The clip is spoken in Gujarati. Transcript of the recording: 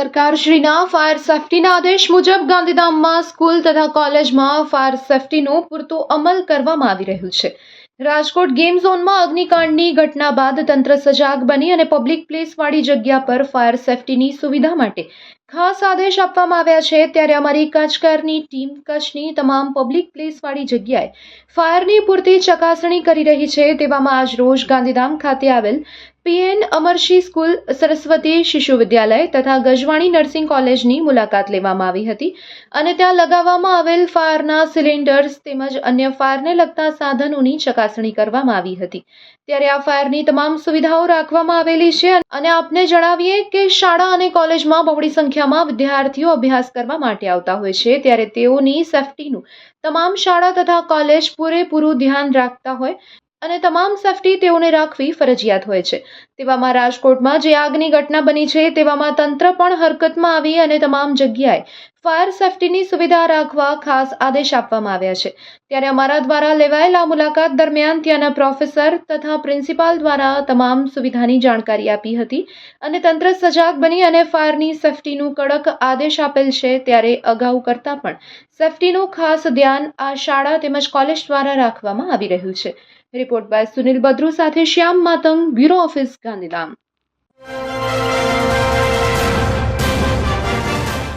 સરકારશ્રીના ફાયર સેફટીના આદેશ મુજબ ગાંધીધામમાં સ્કૂલ તથા કોલેજમાં ફાયર સેફટીનો પૂરતો અમલ કરવામાં આવી રહ્યું છે. રાજકોટ ગેમ ઝોનમાં અગ્નિકાંડની ઘટના બાદ તંત્ર સજાગ બની અને પબ્લિક પ્લેસવાળી જગ્યા પર ફાયર સેફટીની સુવિધા માટે ખાસ આદેશ આપવામાં આવ્યા છે. ત્યારે અમારી કચકારની ટીમ કચ્છની તમામ પબ્લિક પ્લેસવાળી જગ્યાએ ફાયરની પૂરતી ચકાસણી કરી રહી છે. તેવામાં આજ રોજ ગાંધીધામ ખાતે આવેલ પીએન અમરશી સ્કૂલ સરસ્વતી શિશુ વિદ્યાલય તથા ગજવાણી નર્સિંગ કોલેજની મુલાકાત લેવામાં આવી હતી અને ત્યાં લગાવવામાં આવેલ ફાયરના સિલિન્ડર્સ તેમજ અન્ય ફાયરને લગતા સાધનોની ચકાસણી કરવામાં આવી હતી. ત્યારે આ ફાયરની તમામ સુવિધાઓ રાખવામાં આવેલી છે અને આપને જણાવીએ કે શાળા અને કોલેજમાં બહોળી સંખ્યામાં વિદ્યાર્થીઓ અભ્યાસ કરવા માટે આવતા હોય છે, ત્યારે તેઓની સેફટીનું તમામ શાળા તથા કોલેજ પૂરેપૂરું ધ્યાન રાખતા હોય અને તમામ સેફટી તેઓને રાખવી ફરજિયાત હોય છે. તેવામાં રાજકોટમાં જે આગની ઘટના બની છે, તેવામાં તંત્ર પણ હરકતમાં આવી અને તમામ જગ્યાએ ફાયર સેફટીની સુવિધા રાખવા ખાસ આદેશ આપવામાં આવ્યા છે. ત્યારે અમારા દ્વારા લેવાયેલા મુલાકાત દરમિયાન ત્યાંના પ્રોફેસર તથા પ્રિન્સિપાલ દ્વારા તમામ સુવિધાની જાણકારી આપી હતી અને તંત્ર સજાગ બની અને ફાયરની સેફટીનું કડક આદેશ આપેલ છે ત્યારે અગાઉ કરતાં પણ સેફટીનું ખાસ ધ્યાન આ શાળા તેમજ કોલેજ દ્વારા રાખવામાં આવી રહ્યું છે. રિપોર્ટ બાય સુનિલ બદ્રુ સાથે શ્યામ માતંગ બ્યુરો ઓફિસ ગાંધીધામ.